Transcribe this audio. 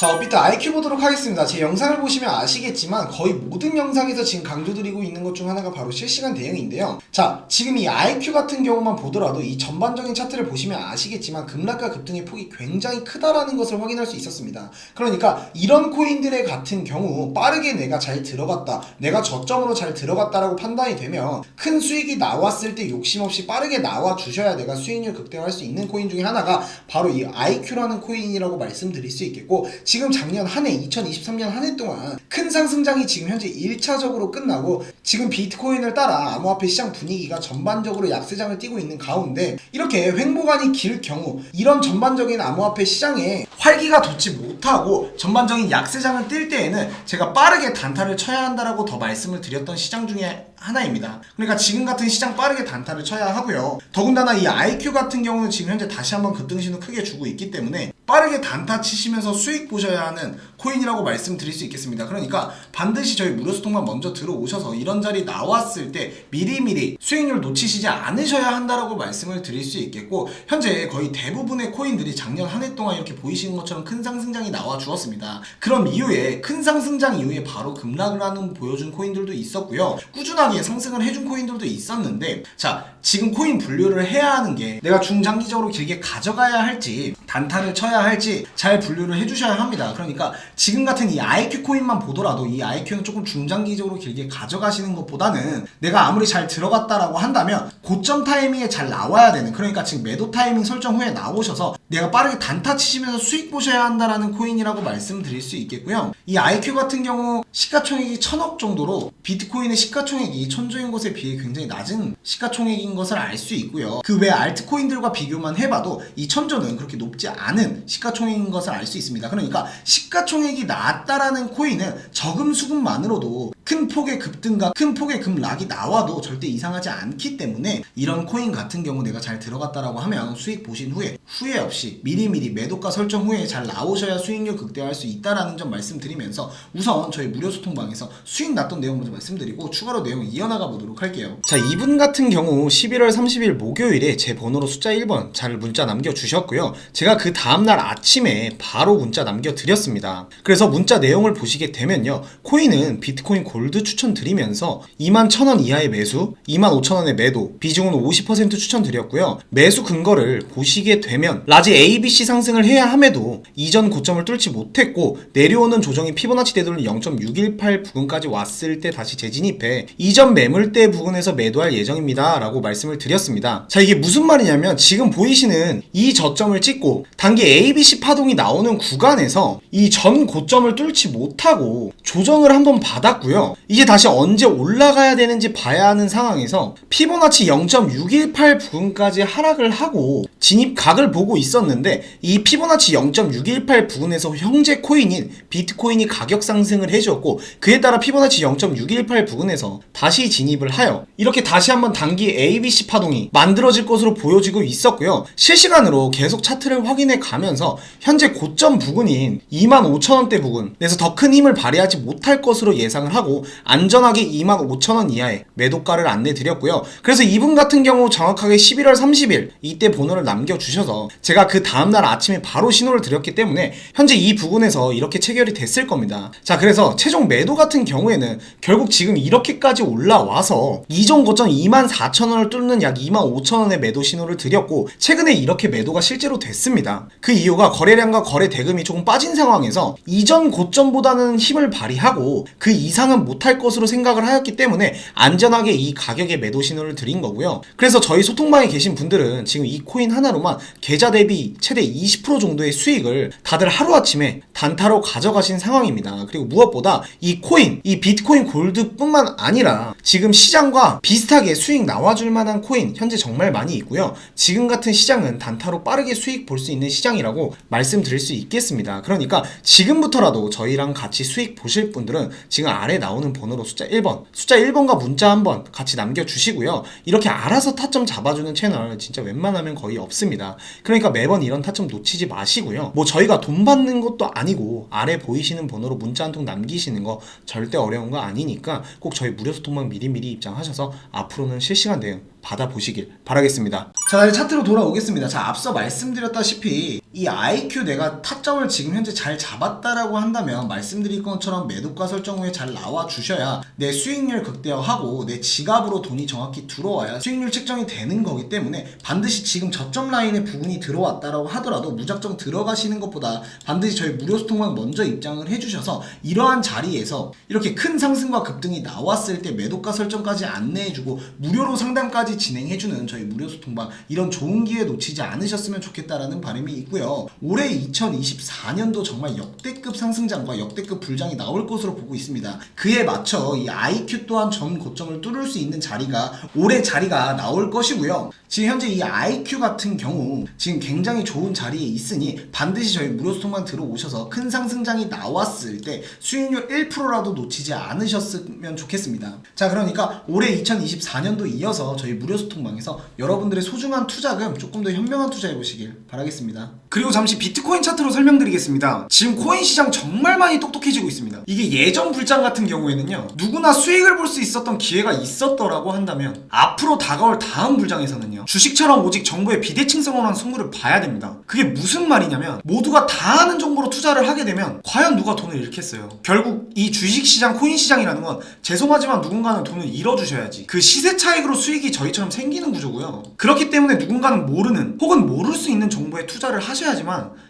자, 업비트 IQ 보도록 하겠습니다. 제 영상을 보시면 아시겠지만 거의 모든 영상에서 지금 강조드리고 있는 것 중 하나가 바로 실시간 대응인데요. 자, 지금 이 IQ 같은 경우만 보더라도 이 전반적인 차트를 보시면 아시겠지만 급락과 급등의 폭이 굉장히 크다라는 것을 확인할 수 있었습니다. 그러니까 이런 코인들의 같은 경우 빠르게 내가 잘 들어갔다, 내가 저점으로 잘 들어갔다라고 판단이 되면 큰 수익이 나왔을 때 욕심 없이 빠르게 나와 주셔야 내가 수익률 극대화할 수 있는 코인 중에 하나가 바로 이 IQ라는 코인이라고 말씀드릴 수 있겠고 지금 작년 한 해 2023년 한 해 동안 큰 상승장이 지금 현재 1차적으로 끝나고 지금 비트코인을 따라 암호화폐 시장 분위기가 전반적으로 약세장을 띠고 있는 가운데 이렇게 횡보관이 길 경우 이런 전반적인 암호화폐 시장에 활기가 돋지 못하고 전반적인 약세장을 뛸 때에는 제가 빠르게 단타를 쳐야 한다라고 더 말씀을 드렸던 시장 중에 하나입니다. 그러니까 지금 같은 시장 빠르게 단타를 쳐야 하고요. 더군다나 이 IQ 같은 경우는 지금 현재 다시 한번 급등 신호 크게 주고 있기 때문에 빠르게 단타 치시면서 수익 보셔야 하는 코인이라고 말씀드릴 수 있겠습니다. 그러니까 반드시 저희 무료소통만 먼저 들어오셔서 이런 자리 나왔을 때 미리미리 수익률 놓치시지 않으셔야 한다라고 말씀을 드릴 수 있겠고 현재 거의 대부분의 코인들이 작년 한 해 동안 이렇게 보이시는 것처럼 큰 상승장이 나와 주었습니다. 그럼 이후에 큰 상승장 이후에 바로 급락을 하는 보여준 코인들도 있었고요. 꾸준하게 상승을 해준 코인들도 있었는데 자 지금 코인 분류를 해야 하는 게 내가 중장기적으로 길게 가져가야 할지 단타를 쳐야 할지 잘 분류를 해주셔야 합니다. 그러니까 지금 같은 이 IQ 코인만 보더라도 이 IQ는 조금 중장기적으로 길게 가져가시는 것보다는 내가 아무리 잘 들어갔다라고 한다면 고점 타이밍에 잘 나와야 되는 그러니까 지금 매도 타이밍 설정 후에 나오셔서 내가 빠르게 단타 치시면서 수익 보셔야 한다라는 코인이라고 말씀드릴 수 있겠고요. 이 IQ 같은 경우 시가총액이 천억 정도로 비트코인의 시가총액이 천조인 것에 비해 굉장히 낮은 시가총액인 것을 알 수 있고요. 그 외 알트코인들과 비교만 해봐도 이 천조는 그렇게 높지 않은 시가총액인 것을 알 수 있습니다. 그러니까 시가총액이 낮다라는 코인은 저금 수급만으로도 큰 폭의 급등과 큰 폭의 급락이 나와도 절대 이상하지 않기 때문에 이런 코인 같은 경우 내가 잘 들어갔다라고 하면 수익 보신 후에 후회 없이 미리미리 매도가 설정 후에 잘 나오셔야 수익률 극대화할 수 있다라는 점 말씀드리면서 우선 저희 무료 소통방에서 수익 났던 내용 먼저 말씀드리고 추가로 내용 이어나가 보도록 할게요. 자 이분 같은 경우 11월 30일 목요일에 제 번호로 숫자 1번 잘 문자 남겨주셨고요. 제가 그 다음날 아침에 바로 문자 남겨드렸습니다. 그래서 문자 내용을 보시게 되면요. 코인은 비트코인 골드 추천드리면서 2만 1,000원 이하의 매수, 2만 5천원의 매도, 비중은 50% 추천드렸고요. 매수 근거를 보시게 되면 라지 ABC 상승을 해야 함에도 이전 고점을 뚫지 못했고 내려오는 조정이 피보나치 되돌린 0.618 부근까지 왔을 때 다시 재진입해 이전 매물대 부근에서 매도할 예정입니다. 라고 말씀을 드렸습니다. 자, 이게 무슨 말이냐면 지금 보이시는 이 저점을 찍고 단기 ABC 파동이 나오는 구간에서 이 전 고점을 뚫지 못하고 조정을 한번 받았고요. 이제 다시 언제 올라가야 되는지 봐야 하는 상황에서 피보나치 0.618 부근까지 하락을 하고 진입각을 보고 있었는데 이 피보나치 0.618 부근에서 형제 코인인 비트코인이 가격 상승을 해주었고 그에 따라 피보나치 0.618 부근에서 다시 진입을 하여 이렇게 다시 한번 단기 ABC 파동이 만들어질 것으로 보여지고 있었고요. 실시간으로 계속 차트를 확인해 가면서 현재 고점 부근인 25,000원대 부근에서 더 큰 힘을 발휘하지 못할 것으로 예상을 하고 안전하게 25,000원 이하의 매도가를 안내 드렸고요. 그래서 이분 같은 경우 정확하게 11월 30일 이때 번호를 남겨주셔서 제가 그 다음날 아침에 바로 신호를 드렸기 때문에 현재 이 부분에서 이렇게 체결이 됐을 겁니다. 자 그래서 최종 매도 같은 경우에는 결국 지금 이렇게까지 올라와서 이전 고점 24,000원을 뚫는 약 25,000원의 매도 신호를 드렸고 최근에 이렇게 매도가 실제로 됐습니다. 그 이유가 거래량과 거래 대금이 조금 빠진 상황에서 이전 고점보다는 힘을 발휘하고 그 이상은 못할 것으로 생각을 하였기 때문에 안전하게 이 가격에 매도 신호를 드린 거고요. 그래서 저희 소통방에 계신 분들은 지금 이 코인 하나로만 계좌 대비 최대 20% 정도의 수익을 다들 하루아침에 단타로 가져가신 상황입니다. 그리고 무엇보다 이 코인, 이 비트코인 골드뿐만 아니라 지금 시장과 비슷하게 수익 나와줄 만한 코인 현재 정말 많이 있고요. 지금 같은 시장은 단타로 빠르게 수익 볼 수 있는 시장이라고 말씀드릴 수 있겠습니다. 그러니까 지금부터라도 저희랑 같이 수익 보실 분들은 지금 아래 나 오는 번호로 숫자 1번, 숫자 1번과 문자 한번 같이 남겨주시고요. 이렇게 알아서 타점 잡아주는 채널 진짜 웬만하면 거의 없습니다. 그러니까 매번 이런 타점 놓치지 마시고요. 뭐 저희가 돈 받는 것도 아니고 아래 보이시는 번호로 문자 한 통 남기시는 거 절대 어려운 거 아니니까 꼭 저희 무료 소통방 미리미리 입장하셔서 앞으로는 실시간 대응 받아보시길 바라겠습니다. 자, 다시 차트로 돌아오겠습니다. 자, 앞서 말씀드렸다시피 이 IQ 내가 타점을 지금 현재 잘 잡았다라고 한다면 말씀드린 것처럼 매도가 설정 후에 잘 나와 주셔야 내 수익률 극대화하고 내 지갑으로 돈이 정확히 들어와야 수익률 측정이 되는 거기 때문에 반드시 지금 저점 라인에 부분이 들어왔다라고 하더라도 무작정 들어가시는 것보다 반드시 저희 무료 소통방 먼저 입장을 해주셔서 이러한 자리에서 이렇게 큰 상승과 급등이 나왔을 때 매도가 설정까지 안내해주고 무료로 상담까지 진행해주는 저희 무료 소통방 이런 좋은 기회 놓치지 않으셨으면 좋겠다라는 바람이 있고요. 올해 2024년도 정말 역대급 상승장과 역대급 불장이 나올 것으로 보고 있습니다. 그에 맞춰 이 IQ 또한 전 고점을 뚫을 수 있는 자리가 올해 자리가 나올 것이고요. 지금 현재 이 IQ 같은 경우 지금 굉장히 좋은 자리에 있으니 반드시 저희 무료 소통방 들어오셔서 큰 상승장이 나왔을 때 수익률 1%라도 놓치지 않으셨으면 좋겠습니다. 자, 그러니까 올해 2024년도 이어서 저희 무료 소통방에서 여러분들의 소중한 투자금 조금 더 현명한 투자해 보시길 바라겠습니다. 그리고 잠시 비트코인 차트로 설명드리겠습니다. 지금 코인 시장 정말 많이 똑똑해지고 있습니다. 이게 예전 불장 같은 경우에는요, 누구나 수익을 볼 수 있었던 기회가 있었더라고 한다면, 앞으로 다가올 다음 불장에서는요, 주식처럼 오직 정보의 비대칭성으로만 승부를 봐야 됩니다. 그게 무슨 말이냐면, 모두가 다 아는 정보로 투자를 하게 되면, 과연 누가 돈을 잃겠어요? 결국 이 주식 시장, 코인 시장이라는 건, 죄송하지만 누군가는 돈을 잃어주셔야지. 그 시세 차익으로 수익이 저희처럼 생기는 구조고요. 그렇기 때문에 누군가는 모르는, 혹은 모를 수 있는 정보에 투자를 하셔야지만,